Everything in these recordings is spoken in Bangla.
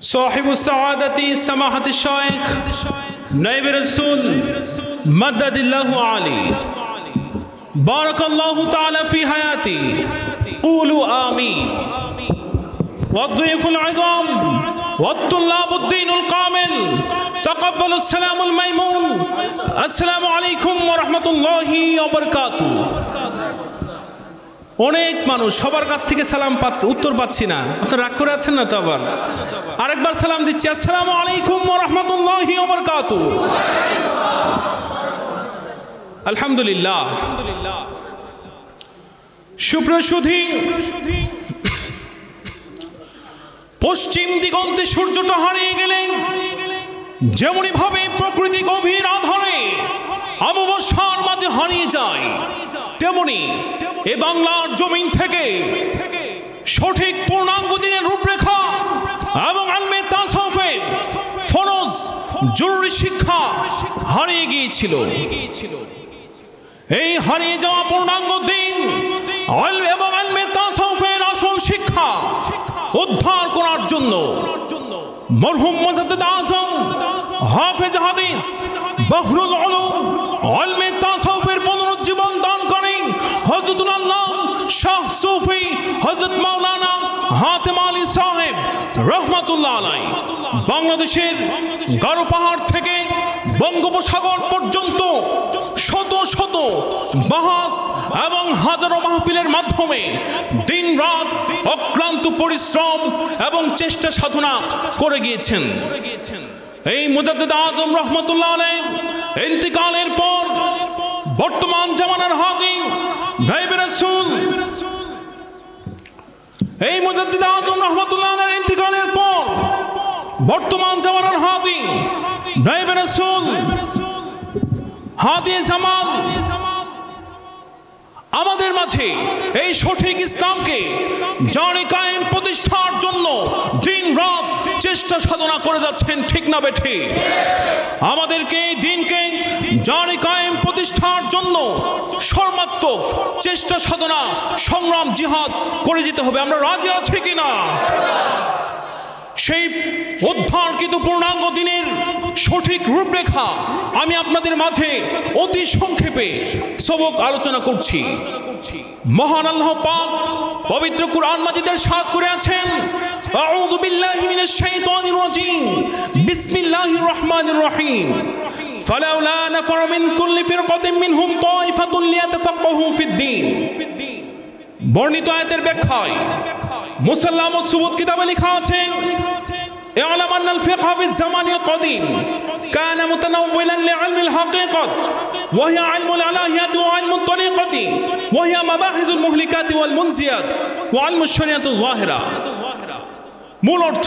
صاحب السعادة سماحة الشيخ نائب الرسول مدد الله علي بارك الله تعالى في حياتي قولوا آمين والضيف العظام والطلاب الدين القامل تقبلوا السلام الميمون السلام عليكم ورحمة الله وبركاته অনেক মানুষ, সবার কাছ থেকে সালাম উত্তর পাচ্ছি না। আপনার রাগ করে আছেন না তো আবার? আরেকবার সালাম দিচ্ছি। আসসালামু আলাইকুম রহমতুল্লাহি ওবরকাতু আলহামদুলিল্লাহ। সুপ্রিয় সুধী, পশ্চিম দিগন্তে সূর্যটা হারিয়ে গেলেন। যেমনই ভাবে প্রকৃতি গভীর আধারে, অমাবস্যার মাঝে হারিয়ে যায়। তেমনি এ বাংলার জমিন থেকে সঠিক পূর্ণাঙ্গ দিনের রূপরেখা এবং আলমে তাসফে ফরজ জরুরি শিক্ষা হারিয়ে গিয়েছিল। এই হারিয়ে যাওয়া পূর্ণাঙ্গ দিন এবং আলমে তাসফের আসল শিক্ষা উদ্ধার করার জন্য মরহুম মুজাদ্দিদ আজম, হাফেজ হাদিস, বহরুল আলমে দান করেন হযরতুল আল্লাহ শাহ সুফি হযরত মাওলানা হাতেম আলী সাহেব রহমাতুল্লাহ আলাই বাংলাদেশের গারো পাহাড় থেকে বঙ্গোপসাগর পর্যন্ত শত শত বাহাস এবং হাজারো মাহফিলের মাধ্যমে দিন রাত অক্লান্ত পরিশ্রম এবং চেষ্টা সাধনা করে গিয়েছেন। এই মুজাদ্দিদ আজম রহমতুল্লাহ আলাই ইন্তিকালের পর বর্তমান জামানার হাদি গাইবে রাসূল। এই মুজাদ্দিদ আজম রহমতুল্লাহ আলাইহির ইন্তিকালের পর বর্তমান জামানার হাদি গাইবে রাসূল। হাদি জামান, আমাদের মাঝে এই সঠিক ইসলামকে জানে কায়েম প্রতিষ্ঠার জন্য দিন রাত চেষ্টা সাধনা করে যাচ্ছেন ঠিক না বেঠে। আমাদেরকে এই দিনকে জানে কায়েম প্রতিষ্ঠার জন্য সর্বাত্মক চেষ্টা সাধনা, সংগ্রাম, জিহাদ করে যেতে হবে। আমরা রাজি আছি কিনা? সেই উদ্ধারকৃত পূর্ণাঙ্গ দিনের সঠিক রূপরেখা আমি আপনাদের মাঝে অতি সংক্ষেপে সবক আলোচনা করছি। মহান আল্লাহ পাক পবিত্র কুরআন মাজিদের সাথ করে আছেন। আউযু বিল্লাহি মিনাশ শাইতানির রাজিম। বিসমিল্লাহির রহমানির রহিম। فلولا نفر من كل فرقة منهم طائفة ليتفقهوا في الدين বর্ণিত আয়াতের ব্যাখ্যায় মুসাল্লাম ও সুবুত কিতাবে লেখা আছে اعلم أن الفقه في الزمان القديم كان متنولا لعلم الحقيقة وهي علم الالهيات وعلم الطريقة وهي مباحث المهلكات والمنزيات وعلم الشريعة الظاهرة মূল অর্থ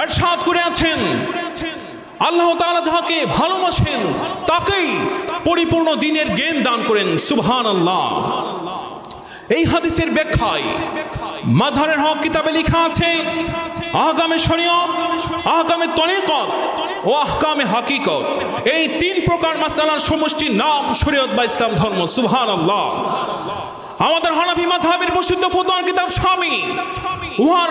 আর সাত করে আছেন। আল্লাহ তাআলা যাকে ভালোবাসেন, তাকেই পরিপূর্ণ দিনের জ্ঞান দান করেন। সুবহান এই হাদিসের ব্যাখ্যায় মাঝারের হক কিতাবে লেখা আছে, আহকামে শরীয়ত, আহকামে তরিকত ও আহকামে হাকিকত। এই তিন প্রকার মাসালার সমষ্টির নাম শরীয়ত বা ইসলাম ধর্ম। সুবহানাল্লাহ। আমাদের হানাফি মাযহাবের প্রসিদ্ধ ফতোয়ার কিতাব স্বামী, উহার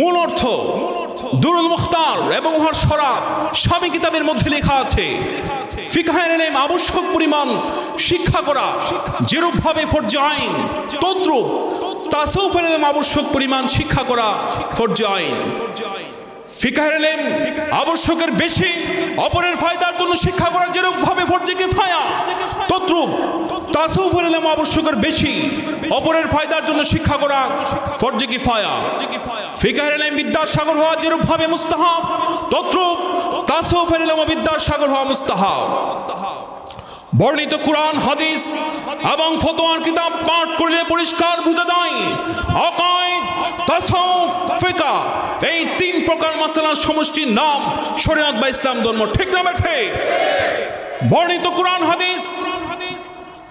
মূল অর্থ, দুরুল মুখতার এবং উহার সরাব স্বামী কিতাবের মধ্যে লেখা আছে। ফিকাহের এলেম, আবশ্যক পরিমাণ শিক্ষা করা যেরূপ ভাবে ফরজ আইন, তদ্রুপ তাসৌফের এলেম, আবশ্যক পরিমাণ শিক্ষা করা ফরজ আইন। ফিকাহের এলেম, আবশ্যকের বেশি, অপরের ফায়দার জন্য শিক্ষা করা যেরূপ ভাবে ফরজে কিফায়া তাসৌফের এলেম আবশ্যকের বেশি। অপরের ফায়দার জন্য শিক্ষা করা, ফরজে কি ফায়া ফিকার এলেম বিদ্যার সাগর হওয়া যেরূপভাবে মুস্তাহাব, তত্র তাসৌফের এলেম বিদ্যার সাগর হওয়া মুস্তাহাব। বর্ণিত কোরআন, হাদিস এবং ফতোয়ার কিতাব পাঠ করলে পরিষ্কার বোঝা যায় আকাইদ তাসাউফ ফিকা, এই তিন প্রকার মাসালার সমষ্টির নাম শরীয়ত বা ইসলাম ধর্ম ঠিক না বেঠে বর্ণিত কোরআন, হাদিস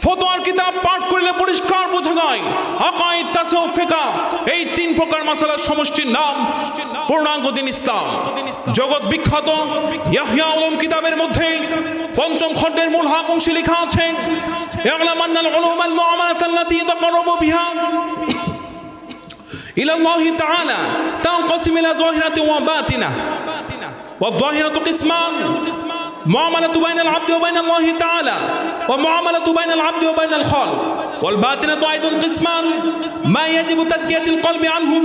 ফতোয়ার কিতাব পাঠ করলে পরিষ্কার বোঝা যায় আকাইদ তাসাউফ ফিকা এই তিন প্রকার মাসালার সমষ্টির নাম পূর্ণাঙ্গ দিন ইসলাম জগৎ বিখ্যাত ইয়াহইয়া উলুম কিতাবের মধ্যে পঞ্চম খণ্ডের মূল হাক অংশে লেখা আছে ইয়াগলাম আন্নাল উলুম আল মুআমালাত আল্লাতী তাকাররাবু বিহা إلى الله تعالى تنقسم إلى ظاهرة وباطنة والظاهرة قسمان معاملة بين العبد وبين الله تعالى ومعاملة بين العبد وبين الخالق. والباطنة أيضا قسمان. ما يجب تزكية القلب عنه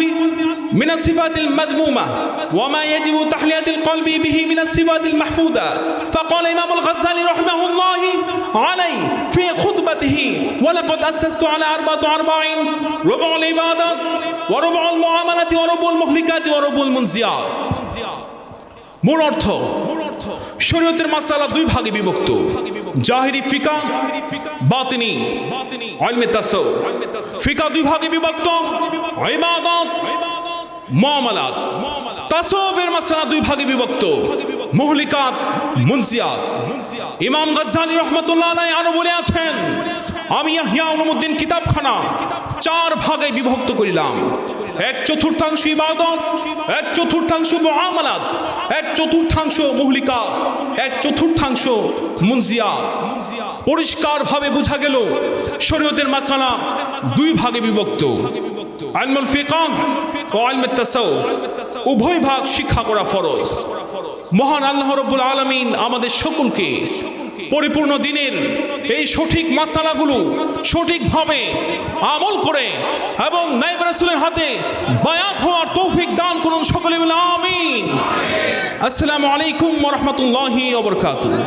من الصفات المذمومة وما يجب تحلية القلب به من الصفات المحمودة. فقال إمام الغزالي رحمه الله عليه في خطبته ولقد أسست على أربعة أربعين ربع العبادة وربع المعاملة وربع المهلكات وربع المنزيات মূল অর্থ, শরীয়তের মাসালা দুই ভাগে বিভক্ত। জাহিরি ফিকা, বাতিনি ইলমে তাসাউফ ফিকা দুই ভাগে বিভক্ত, ইবাদত, মুআমালাত। তাসাউফের মাসালা দুই ভাগে বিভক্ত, মুহলিকাত, মুনসিয়াত। ইমাম গজ্জালি রহমাতুল্লাহ আলাইহি আরও বলে আছেন, আমি ইয়াহইয়া উলুমুদ্দিন কিতাবখানা চার ভাগে বিভক্ত করিলাম। এক চতুর্থাংশ ইবাদত, এক চতুর্থাংশ মুআমালাত, এক চতুর্থাংশ মুহলিকা এক চতুর্থাংশ মুনজিয়া পরিষ্কার ভাবে বোঝা গেল, শরীয়তের মাসালা দুই ভাগে বিভক্ত। আলমুল ফিকাহ ও তাসাউফ। উভয় ভাগ শিক্ষা করা ফরজ। মহান আল্লাহ রব্বুল আলামিন আমাদের সকলকে পরিপূর্ণ দিনের এই সঠিক মাসালাগুলো সঠিকভাবে আমল করে এবং নাইব রাসুলের হাতে বায়াত হওয়ার তৌফিক দান করুন সকলে মিলে, আমিন। আসসালামু আলাইকুম রাহমাতুল্লাহি ওয়া বারাকাতুহু।